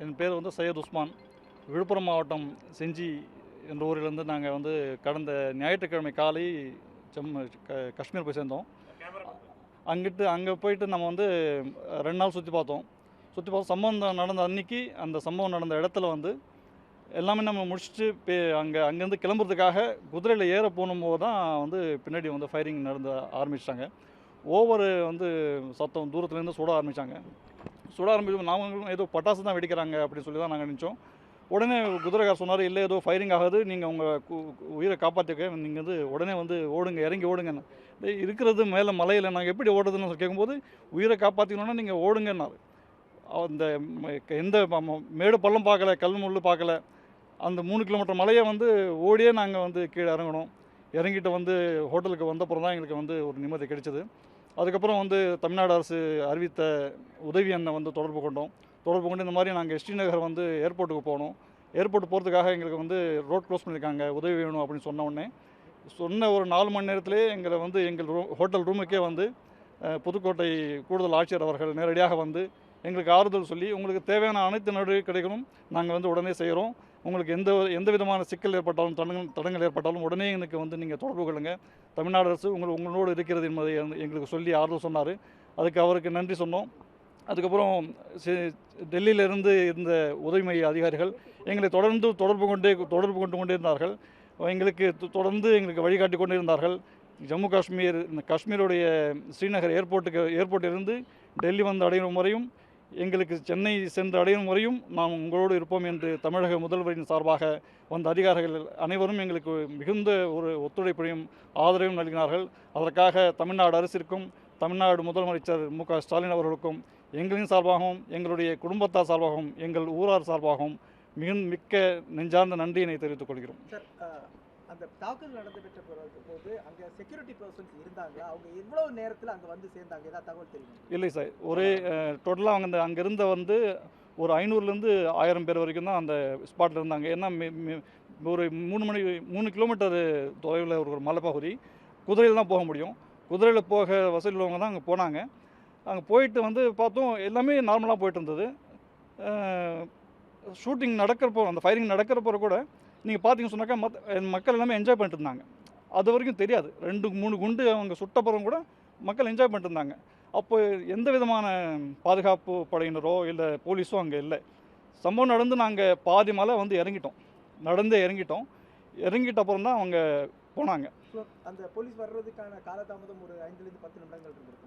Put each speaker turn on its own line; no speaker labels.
என் பேர் வந்து சையத் உஸ்மான். விழுப்புரம் மாவட்டம் செஞ்சி என்ற ஊரிலிருந்து நாங்கள் வந்து கடந்த ஞாயிற்றுக்கிழமை காலை ஜம்மு க- காஷ்மீர் போய் சேர்ந்தோம். அங்கிட்டு அங்கே போயிட்டு நம்ம வந்து ரெண்டு நாள் சுற்றி பார்த்தோம். சுற்றி பார்த்தோம் சம்பவம் நடந்த அன்னைக்கு அந்த சம்பவம் நடந்த இடத்துல வந்து எல்லாமே நம்ம முடிச்சுட்டு பே அங்கே அங்கேருந்து கிளம்புறதுக்காக குதிரையில் ஏற போகும்போது தான் வந்து பின்னாடி வந்து ஃபயரிங் நடந்த ஆரம்பிச்சிட்டாங்க. ஓவர் வந்து சத்தம் தூரத்துலேருந்து சுட ஆரம்பித்தாங்க சுட ஆரம்பிச்சு நாங்களும் ஏதோ பட்டாசு தான் வெடிக்கிறாங்க அப்படின்னு சொல்லி தான் நாங்கள் நினச்சோம். உடனே குதிரைக்கார் சொன்னார் இல்லை ஏதோ ஃபயரிங் ஆகுது. நீங்கள் உங்கள் உயிரை காப்பாற்றிக்க நீங்கள் வந்து உடனே வந்து ஓடுங்க இறங்கி ஓடுங்கன்னு. இருக்கிறது மேலே மலையில் நாங்கள் எப்படி ஓடுறதுன்னு கேட்கும்போது உயிரை காப்பாற்றிக்கணுன்னா நீங்கள் ஓடுங்கன்னாரு. அந்த எந்த மேடு பள்ளம் பார்க்கல கல் முள்ளு பார்க்கல. அந்த மூணு கிலோமீட்டர் மலையை வந்து ஓடியே நாங்கள் வந்து கீழே இறங்கணும். இறங்கிட்டு வந்து ஹோட்டலுக்கு வந்தப்புறம் தான் எங்களுக்கு வந்து ஒரு நிம்மதி கிடைச்சது. அதுக்கப்புறம் வந்து தமிழ்நாடு அரசு அறிவித்த உதவி எண்ணை வந்து தொடர்பு கொண்டோம். தொடர்பு கொண்டு இந்த மாதிரி நாங்கள் ஸ்ரீநகர் வந்து ஏர்போர்ட்டுக்கு போனோம். ஏர்போர்ட் போகிறதுக்காக எங்களுக்கு வந்து ரோட் க்ளோஸ் பண்ணியிருக்காங்க உதவி வேணும் அப்படின்னு சொன்ன உடனே சொன்ன ஒரு நாலு மணி நேரத்திலே எங்களை வந்து எங்கள் ரூ ஹோட்டல் ரூமுக்கே வந்து புதுக்கோட்டை கூடுதல் ஆட்சியர் அவர்கள் நேரடியாக வந்து எங்களுக்கு ஆறுதல் சொல்லி உங்களுக்கு தேவையான அனைத்து நடவடிக்கைகளும் நாங்கள் வந்து உடனே செய்கிறோம் உங்களுக்கு எந்த எந்த விதமான சிக்கல் ஏற்பட்டாலும் தடங்கள் தடங்கள் ஏற்பட்டாலும் உடனே எனக்கு வந்து நீங்கள் தொடர்பு கொள்ளுங்கள் தமிழ்நாடு அரசு உங்கள் உங்களோடு இருக்கிறது என்பதை எங்களுக்கு சொல்லி ஆறுதல் சொன்னார். அதுக்கு அவருக்கு நன்றி சொன்னோம். அதுக்கப்புறம் டெல்லியிலிருந்து இருந்த உதவி மைய அதிகாரிகள் எங்களை தொடர்ந்து தொடர்பு கொண்டே தொடர்பு கொண்டு கொண்டே இருந்தார்கள் எங்களுக்கு தொ- தொடர்ந்து எங்களுக்கு வழிகாட்டி கொண்டே இருந்தார்கள் ஜம்மு காஷ்மீர் இந்த காஷ்மீருடைய ஸ்ரீநகர் ஏர்போர்ட்டுக்கு ஏர்போர்ட்டிலிருந்து டெல்லி வந்து அடையும் முறையும் எங்களுக்கு சென்னை சென்று அடையும் முறையும் நாம் உங்களோடு இருப்போம் என்று தமிழக முதல்வரின் சார்பாக வந்த அதிகாரிகள் அனைவரும் எங்களுக்கு மிகுந்த ஒரு ஒத்துழைப்பையும் ஆதரவையும் நல்கினார்கள். அதற்காக தமிழ்நாடு அரசிற்கும் தமிழ்நாடு முதலமைச்சர் மு க ஸ்டாலின் அவர்களுக்கும் எங்களின் சார்பாகவும் எங்களுடைய குடும்பத்தார் சார்பாகவும் எங்கள் ஊரார் சார்பாகவும் மிகுந்த மிக்க நெஞ்சார்ந்த நன்றியினை தெரிவித்துக் கொள்கிறோம்.
சார் அந்த தாக்குதல் பெற்ற பிறகு போது அங்கே செக்யூரிட்டி பர்சன்ஸ் இருந்தாங்களா அவங்க எவ்வளவு நேரத்தில் அங்கே வந்து சேர்ந்தாங்க. ஏதாவது தகவல் தெரியும்?
இல்லை சார். ஒரே டோட்டலாக அவங்க அந்த அங்கேருந்த வந்து ஒரு ஐநூறுலேருந்து ஆயிரம் பேர் வரைக்கும் தான் அந்த ஸ்பாட்டில் இருந்தாங்க. ஏன்னா ஒரு மூணு மணி மூணு கிலோமீட்டர் தொலைவில் ஒரு ஒரு மலைப்பகுதி. குதிரையில் தான் போக முடியும். குதிரையில் போக வசதி உள்ளவங்க தான் அங்கே போனாங்க. அங்கே போயிட்டு வந்து பார்த்தோம் எல்லாமே நார்மலாக போயிட்டு இருந்தது. ஷூட்டிங் நடக்கிறப்போ அந்த ஃபயரிங் நடக்கிறப்போ கூட நீங்கள் பார்த்தீங்கன்னு சொன்னாக்கா மத் மக்கள் எல்லாமே என்ஜாய் பண்ணிட்டு இருந்தாங்க அது வரைக்கும் தெரியாது. ரெண்டு மூணு குண்டு அவங்க சுட்டப்புறம் கூட மக்கள் என்ஜாய் பண்ணிட்டு இருந்தாங்க அப்போ எந்த விதமான பாதுகாப்பு படையினரோ இல்லை போலீஸோ அங்கே இல்லை. சம்பவம் நடந்து நாங்கள் பாதி மலை வந்து இறங்கிட்டோம். நடந்தே இறங்கிட்டோம். இறங்கிட்ட அப்புறம் தான் அவங்க போனாங்க.
அந்த போலீஸ் வர்றதுக்கான காலதாமதம் ஒரு ஐந்துலேருந்து பத்து நிமிடங்கள் இருக்குமா